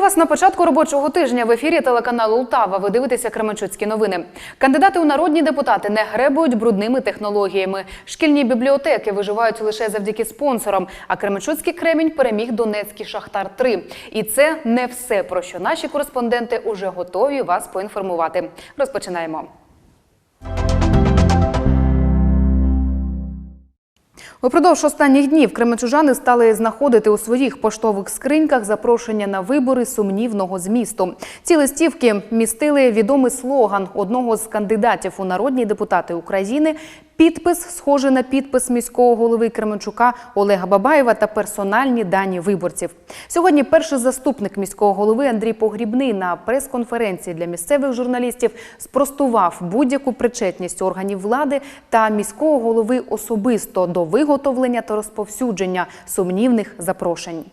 вас на початку робочого тижня в ефірі телеканалу Ултава. Ви дивитеся Кременчуцькі новини. Кандидати у народні депутати не гребують брудними технологіями. Шкільні бібліотеки виживають лише завдяки спонсорам. А Кременчуцький кремінь переміг Донецький Шахтар 3 І це не все про що наші кореспонденти уже готові вас поінформувати. Розпочинаємо. Упродовж останніх днів кременчужани стали знаходити у своїх поштових скриньках запрошення на вибори сумнівного змісту. Ці листівки містили відомий слоган одного з кандидатів у народні депутати України. Підпис схожий на підпис міського голови Кременчука Олега Бабаєва та персональні дані виборців. Сьогодні перший заступник міського голови Андрій Погрібний на прес-конференції для місцевих журналістів спростував будь-яку причетність органів влади та міського голови особисто до виготовлення та розповсюдження сумнівних запрошень.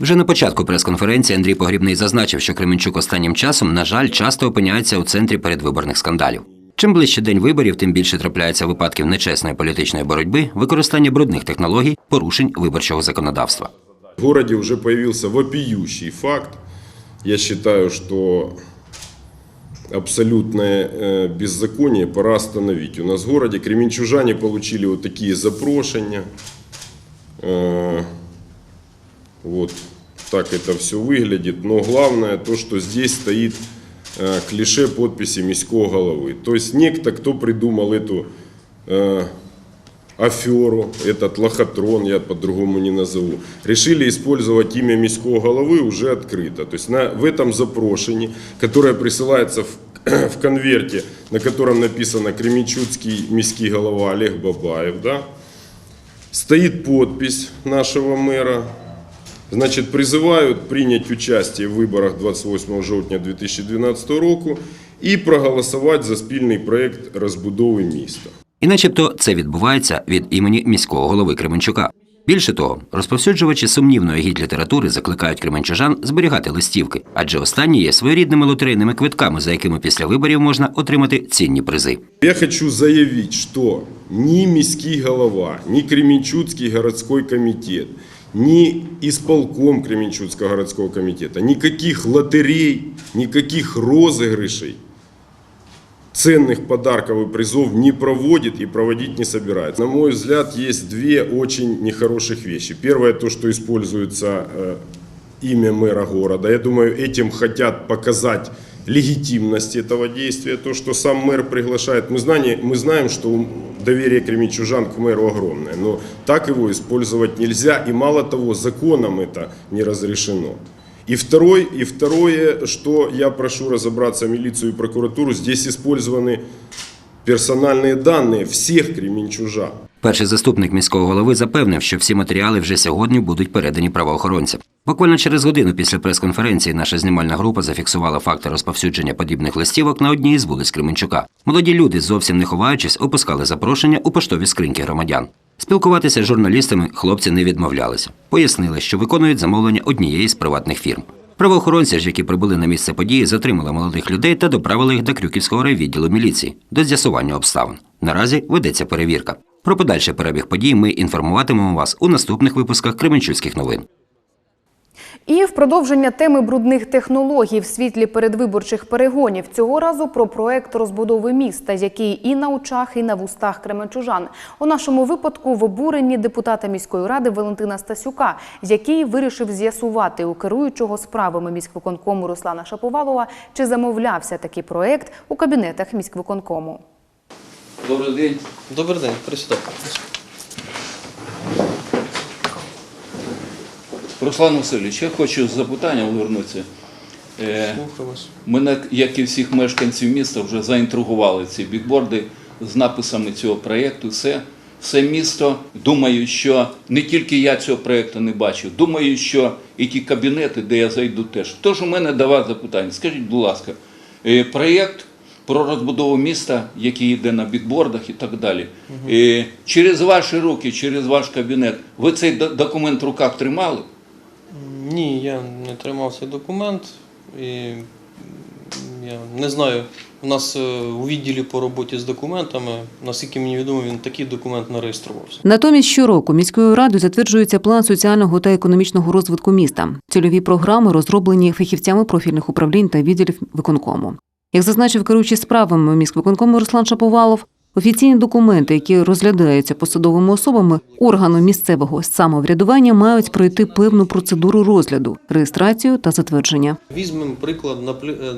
Вже на початку прес-конференції Андрій Погрібний зазначив, що Кременчук останнім часом, на жаль, часто опиняється у центрі передвиборних скандалів. Чим ближче день виборів, тим більше трапляється випадків нечесної політичної боротьби, використання брудних технологій, порушень виборчого законодавства. В городе уже появился вопиющий факт. Я считаю, что абсолютное э, беззаконие пора остановить. У нас в городе кременчужане получили вот такие запрошения. Э, Вот так это все выглядит. Но главное то, что здесь стоит э, клише подписи міського головы. То есть некто, кто придумал эту э, аферу, этот лохотрон, я по-другому не назову, решили использовать имя міського головы уже открыто. То есть на, в этом запрошении, которое присылается в, в конверте, на котором написано Кременчуцкий міський голова Олег Бабаев, да, стоит подпись нашего мэра, Значит, призывают принять участие в виборах 28 жовтня 2012 року і проголосувати за спільний проект розбудови міста. І начебто це відбувається від імені міського голови Кременчука. Більше того, розповсюджувачі сумнівної гід-літератури закликають кременчужан зберігати листівки, адже останні є своєрідними лотерейними квитками, за якими після виборів можна отримати цінні призи. Я хочу заявить, что ни міський голова, ни Кременчуцкий городской комитет, ни исполком Кременчуцкого городского комитета, никаких лотерей, никаких розыгрышей ценных подарков и призов не проводит и проводить не собирается. На мой взгляд, есть две очень нехороших вещи. Первое, то, что используется э, имя мэра города. Я думаю, этим хотят показать легитимность этого действия, то, что сам мэр приглашает. Мы, знание, мы знаем, что доверие кременчужан к мэру огромное, но так его использовать нельзя, и мало того, законом это не разрешено. И, второй, и второе, что я прошу разобраться милицию и прокуратуру, здесь использованы персональные данные всех кременчужан. Перший заступник міського голови запевнив, що всі матеріали вже сьогодні будуть передані правоохоронцям. Буквально через годину після прес-конференції наша знімальна група зафіксувала факти розповсюдження подібних листівок на одній із вулиць Кременчука. Молоді люди, зовсім не ховаючись, опускали запрошення у поштові скриньки громадян. Спілкуватися з журналістами хлопці не відмовлялися. Пояснили, що виконують замовлення однієї з приватних фірм. Правоохоронці ж, які прибули на місце події, затримали молодих людей та доправили їх до Крюківського райвідділу міліції до з'ясування обставин. Наразі ведеться перевірка. Про подальший перебіг подій ми інформуватимемо вас у наступних випусках Кременчуцьких новин. І в продовження теми брудних технологій в світлі передвиборчих перегонів цього разу про проект розбудови міста, який і на очах, і на вустах кременчужан. У нашому випадку в обуренні депутата міської ради Валентина Стасюка, який вирішив з'ясувати у керуючого справами міськвиконкому Руслана Шаповалова, чи замовлявся такий проект у кабінетах міськвиконкому. Добрий день. Добрий день, присідайте. Руслан Васильович, я хочу з запитанням повернутися. Слухаю вас. Мене, як і всіх мешканців міста, вже заінтригували ці бікборди з написами цього проєкту. Все, все місто. Думаю, що не тільки я цього проєкту не бачив, думаю, що і ті кабінети, де я зайду, теж. Тож у мене до вас запитання. Скажіть, будь ласка, е, проєкт про розбудову міста, який йде на бікбордах і так далі. Е, Через ваші руки, через ваш кабінет, ви цей документ в руках тримали? Ні, я не тримав цей документ і Я не знаю. У нас е, у відділі по роботі з документами, наскільки мені відомо, він такий документ не реєструвався. Натомість щороку міською радою затверджується план соціального та економічного розвитку міста. Цільові програми розроблені фахівцями профільних управлінь та відділів виконкому. Як зазначив керуючий справами міськвиконкому Руслан Шаповалов, офіційні документи, які розглядаються посадовими особами органу місцевого самоврядування, мають пройти певну процедуру розгляду, реєстрацію та затвердження. Візьмемо приклад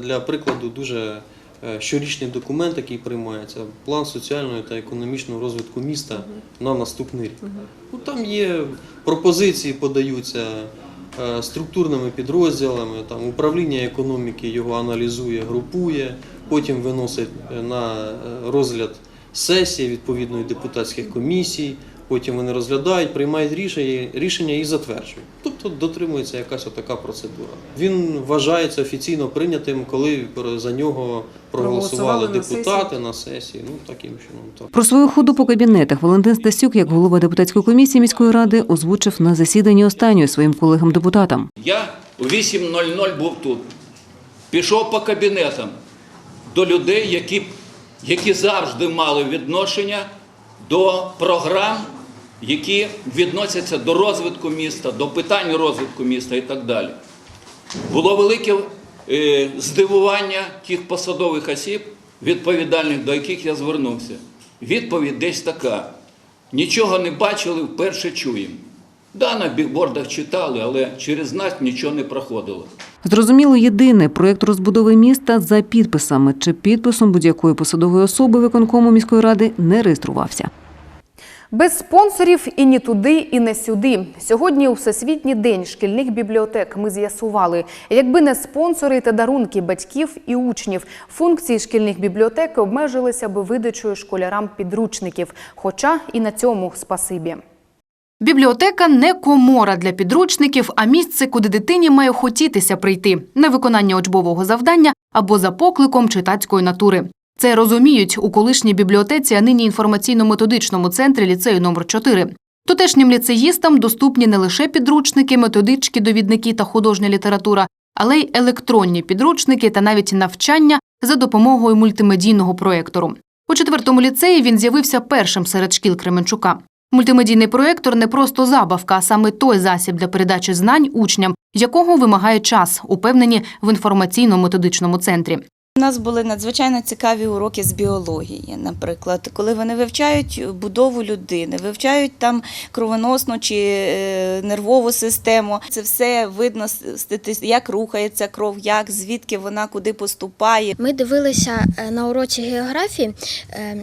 для прикладу дуже е, щорічний документ, який приймається, план соціального та економічного розвитку міста на наступний рік. Ну, там є пропозиції, подаються структурними підрозділами, там управління економіки його аналізує, групує, потім виносить е, на е, розгляд сесії відповідної депутатських комісій. Потім вони розглядають, приймають рішення, рішення і затверджують. Тобто дотримується якась отака процедура. Він вважається офіційно прийнятим, коли за нього проголосували Проголосували на депутати на сесії. Ну таким чином так. Про свою ходу по кабінетах Валентин Стасюк, як голова депутатської комісії міської ради, озвучив на засіданні останньої своїм колегам-депутатам. Я у 8.00 був тут. Пішов по кабінетам до людей, які, які завжди мали відношення до програм, які відносяться до розвитку міста, до питань розвитку міста і так далі. Було велике е, здивування тих посадових осіб, відповідальних, до яких я звернувся. Відповідь десь така. Нічого не бачили, вперше чуємо. Да, на бікбордах читали, але через нас нічого не проходило. Зрозуміло, єдине проект розбудови міста за підписами чи підписом будь-якої посадової особи виконкому міської ради не реєструвався. Без спонсорів і ні туди, і не сюди. Сьогодні у Всесвітній день шкільних бібліотек ми з'ясували, якби не спонсори та дарунки батьків і учнів, функції шкільних бібліотек обмежилися би видачею школярам підручників. Хоча і на цьому спасибі. Бібліотека не комора для підручників, а місце, куди дитині має хотітися прийти на виконання учбового завдання або за покликом читацької натури. Це розуміють у колишній бібліотеці, а нині інформаційно-методичному центрі ліцею номер 4 Тутешнім ліцеїстам доступні не лише підручники, методички, довідники та художня література, але й електронні підручники та навіть навчання за допомогою мультимедійного проектору. У четвертому ліцеї він з'явився першим серед шкіл Кременчука. Мультимедійний проектор не просто забавка, а саме той засіб для передачі знань учням, якого вимагає час, упевнені в інформаційно-методичному центрі. У нас були надзвичайно цікаві уроки з біології, наприклад, коли вони вивчають будову людини, вивчають там кровоносну чи е, нервову систему. Це все видно, як рухається кров, як звідки вона куди поступає. Ми дивилися е, на уроці географії. е,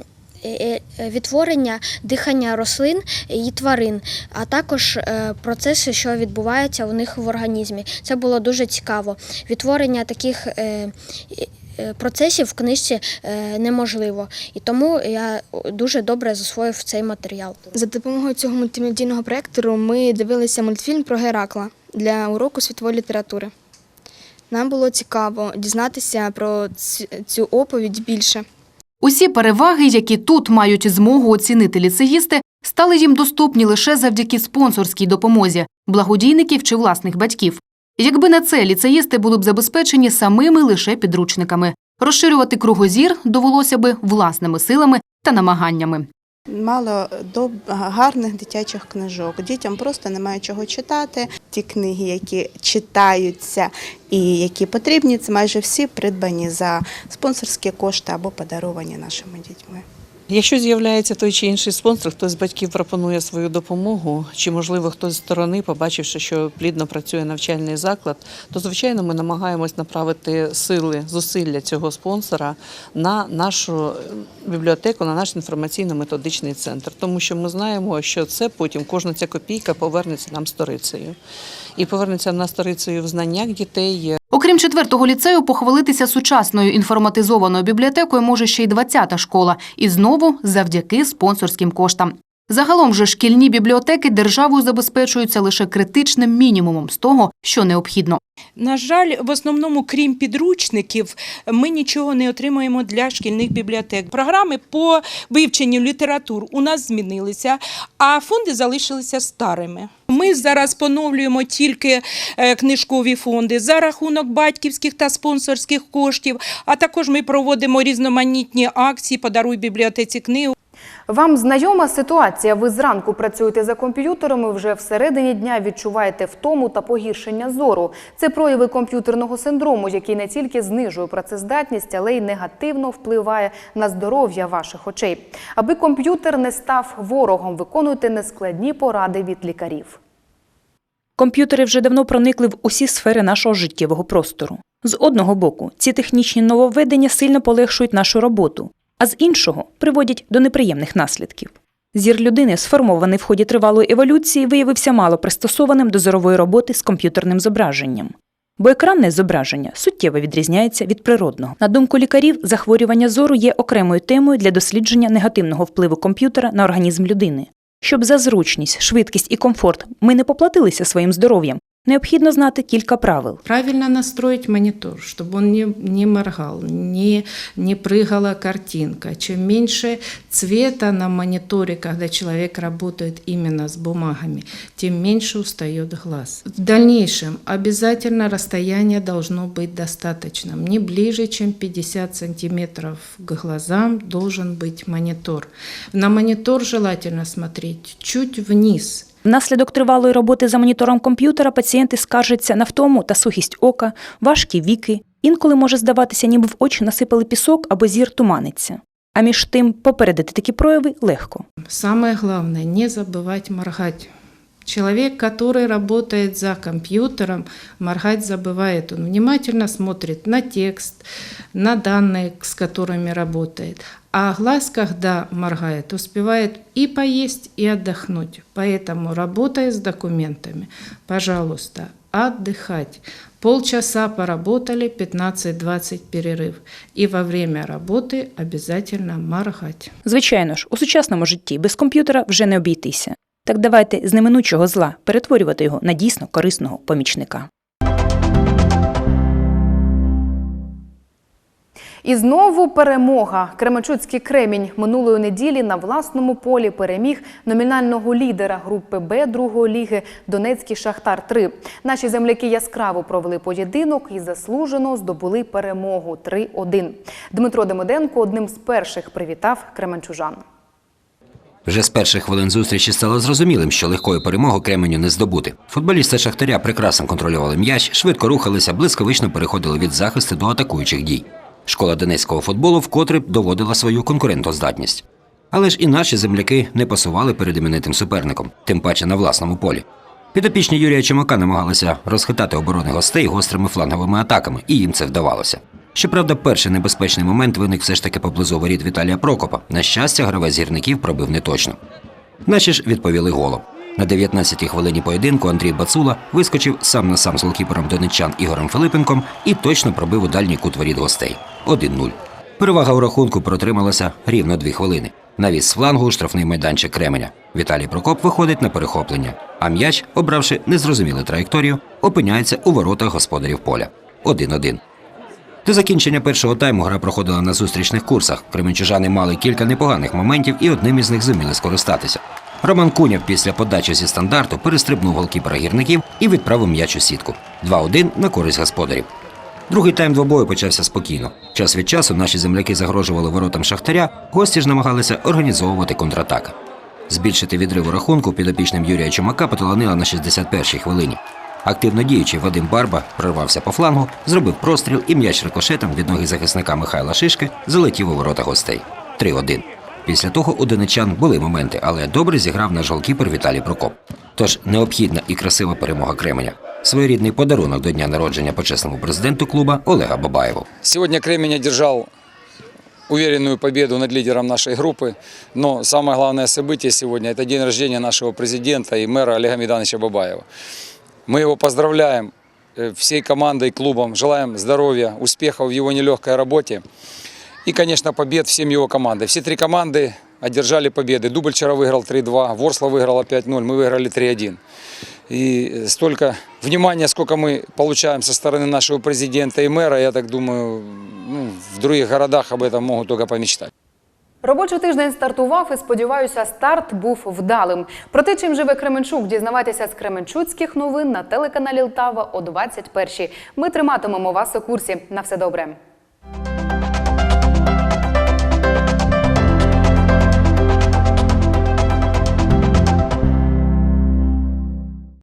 Відтворення дихання рослин і тварин, а також процеси, що відбуваються у них в організмі. Це було дуже цікаво. Відтворення таких процесів в книжці е, неможливо. І тому я дуже добре засвоїв цей матеріал. За допомогою цього мультимедійного проєктору ми дивилися мультфільм про Геракла для уроку світової літератури. Нам було цікаво дізнатися про цю оповідь більше. Усі переваги, які тут мають змогу оцінити ліцеїсти, стали їм доступні лише завдяки спонсорській допомозі благодійників чи власних батьків. Якби не це, ліцеїсти були б забезпечені самими лише підручниками. Розширювати кругозір довелося би власними силами та намаганнями. Мало до гарних дитячих книжок. Дітям просто немає чого читати. Ті книги, які читаються і які потрібні, це майже всі придбані за спонсорські кошти або подаровані нашими дітьми. Якщо з'являється той чи інший спонсор, хтось з батьків пропонує свою допомогу, чи можливо хтось з сторони, побачивши, що плідно працює навчальний заклад, то звичайно ми намагаємось направити сили, зусилля цього спонсора на нашу бібліотеку, на наш інформаційно-методичний центр, тому що ми знаємо, що це потім кожна ця копійка повернеться нам сторицею. І повернеться нам сторицею в знаннях дітей, Окрім четвертого ліцею, похвалитися сучасною інформатизованою бібліотекою може ще й 20-та школа. І знову завдяки спонсорським коштам. Загалом же шкільні бібліотеки державою забезпечуються лише критичним мінімумом з того, що необхідно. На жаль, в основному, крім підручників, ми нічого не отримуємо для шкільних бібліотек. Програми по вивченню літератур у нас змінилися, а фонди залишилися старими. Ми зараз поновлюємо тільки е, книжкові фонди за рахунок батьківських та спонсорських коштів. А також ми проводимо різноманітні акції Подаруй бібліотеці книгу. Вам знайома ситуація? Ви зранку працюєте за комп'ютером і вже всередині дня відчуваєте втому та погіршення зору. Це прояви комп'ютерного синдрому, який не тільки знижує працездатність, але й негативно впливає на здоров'я ваших очей. Аби комп'ютер не став ворогом, виконуйте нескладні поради від лікарів. Комп'ютери вже давно проникли в усі сфери нашого життєвого простору. З одного боку, ці технічні нововведення сильно полегшують нашу роботу, а з іншого приводять до неприємних наслідків. Зір людини, сформований в ході тривалої еволюції, виявився мало пристосованим до зорової роботи з комп'ютерним зображенням. Бо екранне зображення суттєво відрізняється від природного. На думку лікарів, захворювання зору є окремою темою для дослідження негативного впливу комп'ютера на організм людини. Щоб за зручність, швидкість і комфорт ми не поплатилися своїм здоров'ям, необхідно знати кілька правил. Правильно настроить монитор, чтобы он не, не моргал, не, не прыгала картинка. Чем меньше цвета на мониторе, когда человек работает именно с бумагами, тем меньше устает глаз. В дальнейшем обязательно расстояние должно быть достаточным. Не ближе, чем 50 сантиметров к глазам должен быть монитор. На монитор желательно смотреть чуть вниз, Внаслідок тривалої роботи за монітором комп'ютера пацієнти скаржаться на втому та сухість ока, важкі віки. Інколи може здаватися, ніби в очі насипали пісок або зір туманиться. А між тим попередити такі прояви легко. Саме головне не забувати моргать. Человек, который работает за компьютером, моргать забывает. Он внимательно смотрит на текст, на данные, с которыми работает. А глаз, когда моргает, успевает и поесть, и отдохнуть. Поэтому, работая с документами, пожалуйста, отдыхать. Полчаса поработали, 15-20 перерыв. И во время работы обязательно моргать. Звичайно ж, у сучасному житті без комп'ютера вже не обійтися. Так давайте з неминучого зла перетворювати його на дійсно корисного помічника. І знову перемога. Кременчуцький кремінь минулої неділі на власному полі переміг номінального лідера групи Б другої ліги Донецький Шахтар 3 Наші земляки яскраво провели поєдинок і заслужено здобули перемогу 3-1. Дмитро Демиденко одним з перших привітав кременчужан. Вже з перших хвилин зустрічі стало зрозумілим, що легкої перемоги Кременю не здобути. Футболісти Шахтаря прекрасно контролювали м'яч, швидко рухалися, блискавично переходили від захисту до атакуючих дій. Школа донецького футболу вкотре доводила свою конкурентоздатність. Але ж і наші земляки не пасували перед іменитим суперником, тим паче на власному полі. Підопічні Юрія Чумака намагалися розхитати оборони гостей гострими фланговими атаками, і їм це вдавалося. Щоправда, перший небезпечний момент виник все ж таки поблизу воріт Віталія Прокопа. На щастя, гравець гірників пробив неточно. Наші ж відповіли голом. На 19-й хвилині поєдинку Андрій Бацула вискочив сам на сам з голкіпером донеччан Ігорем Филипенком і точно пробив у дальній кут воріт гостей 1-0. Перевага у рахунку протрималася рівно дві хвилини. Навіс з флангу штрафний майданчик Кременя. Віталій Прокоп виходить на перехоплення, а м'яч, обравши незрозумілу траєкторію, опиняється у воротах господарів поля 1-1. До закінчення першого тайму гра проходила на зустрічних курсах. Кременчужани мали кілька непоганих моментів і одним із них зуміли скористатися. Роман Куняв після подачі зі стандарту перестрибнув голкіпера гірників і відправив м'яч у сітку. 2-1 на користь господарів. Другий тайм двобою почався спокійно. Час від часу наші земляки загрожували воротам шахтаря, гості ж намагалися організовувати контратаки. Збільшити відрив у рахунку підопічним Юрія Чумака поталанила на 61-й хвилині. Активно діючий Вадим Барба прорвався по флангу, зробив простріл і м'яч рикошетом від ноги захисника Михайла Шишки залетів у ворота гостей. 3-1. Після того у донечан були моменти, але добре зіграв наш голкіпер Віталій Прокоп. Тож необхідна і красива перемога Кременя. Своєрідний подарунок до дня народження почесному президенту клуба Олега Бабаєву. Сегодня Кремень одержал уверенную победу над лидером нашей группы. Но самое главное событие сегодня – это день рождения нашего президента и мэра Олега Медановича Бабаева. Мы его поздравляем э, всей командой, клубом, желаем здоровья, успехов в его нелегкой работе и, конечно, побед всем его командам. Все три команды одержали победы. Дубль вчера выиграл 3-2, Ворсла выиграла 5-0, мы выиграли 3-1. И столько внимания, сколько мы получаем со стороны нашего президента и мэра, я так думаю, ну, в других городах об этом могут только помечтать. Робочий тиждень стартував і сподіваюся, старт був вдалим. Про те, чим живе Кременчук, дізнавайтеся з Кременчуцьких новин на телеканалі Лтава о 21-й. Ми триматимемо вас у курсі. На все добре.